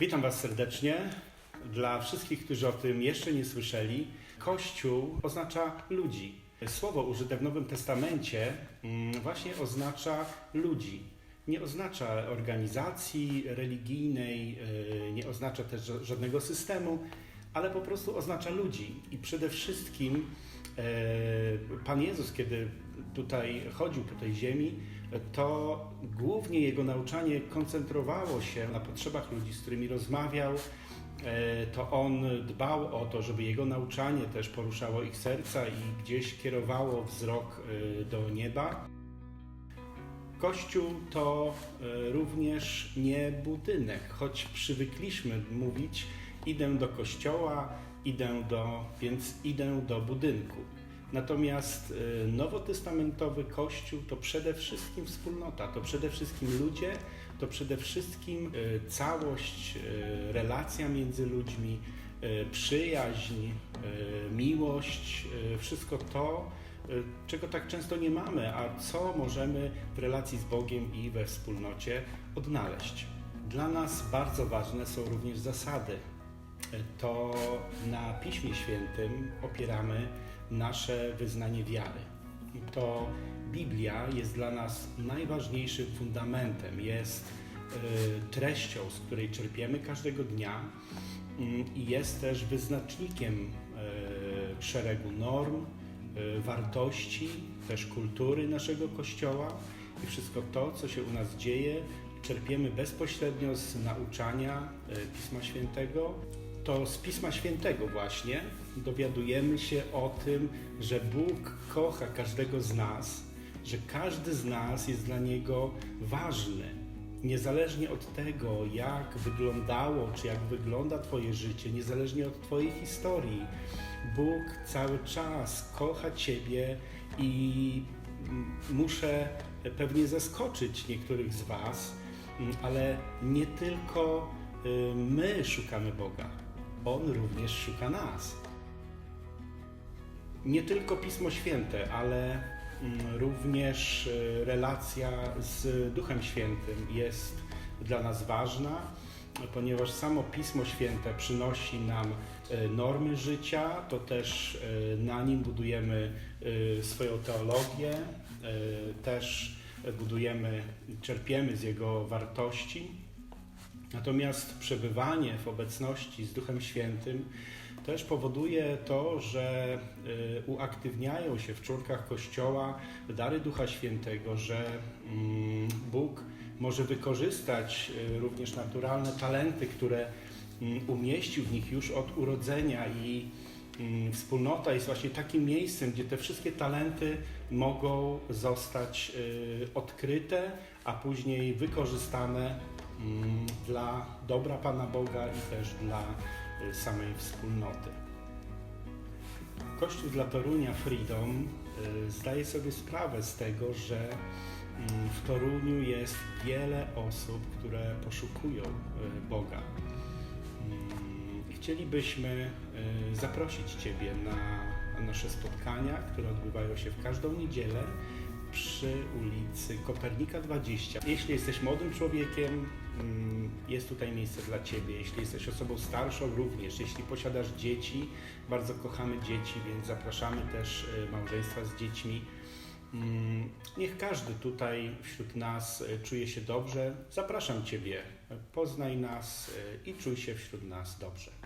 Witam Was serdecznie. Dla wszystkich, którzy o tym jeszcze nie słyszeli, Kościół oznacza ludzi. Słowo użyte w Nowym Testamencie mm, właśnie oznacza ludzi. Nie oznacza organizacji religijnej, yy, nie oznacza też ża- żadnego systemu, ale po prostu oznacza ludzi. I przede wszystkim e, Pan Jezus, kiedy tutaj chodził po tej ziemi, to głównie jego nauczanie koncentrowało się na potrzebach ludzi, z którymi rozmawiał. E, To on dbał o to, żeby jego nauczanie też poruszało ich serca i gdzieś kierowało wzrok e, do nieba. Kościół to e, również nie budynek, choć przywykliśmy mówić idę do kościoła, idę do, więc idę do budynku. Natomiast e, nowotestamentowy Kościół to przede wszystkim wspólnota, to przede wszystkim ludzie, to przede wszystkim e, całość, e, relacja między ludźmi, przyjaźń, miłość, wszystko to, czego tak często nie mamy, a co możemy w relacji z Bogiem i we wspólnocie odnaleźć. Dla nas bardzo ważne są również zasady. To na Piśmie Świętym opieramy nasze wyznanie wiary. To Biblia jest dla nas najważniejszym fundamentem, jest e, treścią, z której czerpiemy każdego dnia mm, i jest też wyznacznikiem e, szeregu norm, e, wartości, też kultury naszego Kościoła i wszystko to, co się u nas dzieje, czerpiemy bezpośrednio z nauczania Pisma Świętego. To z Pisma Świętego właśnie dowiadujemy się o tym, że Bóg kocha każdego z nas, że każdy z nas jest dla Niego ważny. Niezależnie od tego, jak wyglądało, czy jak wygląda Twoje życie, niezależnie od Twojej historii, Bóg cały czas kocha Ciebie i muszę pewnie zaskoczyć niektórych z Was, mm, ale nie tylko y, my szukamy Boga, On również szuka nas. Nie tylko Pismo Święte, ale mm, również y, relacja z Duchem Świętym jest dla nas ważna, ponieważ samo Pismo Święte przynosi nam y, normy życia, to też y, na nim budujemy swoją teologię, też budujemy, czerpiemy z jego wartości. Natomiast przebywanie w obecności z Duchem Świętym też powoduje to, że y, uaktywniają się w członkach Kościoła dary Ducha Świętego, że mm, Bóg może wykorzystać y, również naturalne talenty, które mm, umieścił w nich już od urodzenia i mm, wspólnota jest właśnie takim miejscem, gdzie te wszystkie talenty mogą zostać y, odkryte, a później wykorzystane dla dobra Pana Boga i też dla y, samej wspólnoty. Kościół dla Torunia Freedom y, zdaje sobie sprawę z tego, że mm, w Toruniu jest wiele osób, które poszukują y, Boga. Mm, Chcielibyśmy zaprosić Ciebie na nasze spotkania, które odbywają się w każdą niedzielę przy ulicy Kopernika 20. Jeśli jesteś młodym człowiekiem, mm, jest tutaj miejsce dla Ciebie. Jeśli jesteś osobą starszą, również. Jeśli posiadasz dzieci, bardzo kochamy dzieci, więc zapraszamy też y, małżeństwa z dziećmi. Mm, Niech każdy tutaj wśród nas y, czuje się dobrze. Zapraszam Ciebie, poznaj nas y, i czuj się wśród nas dobrze.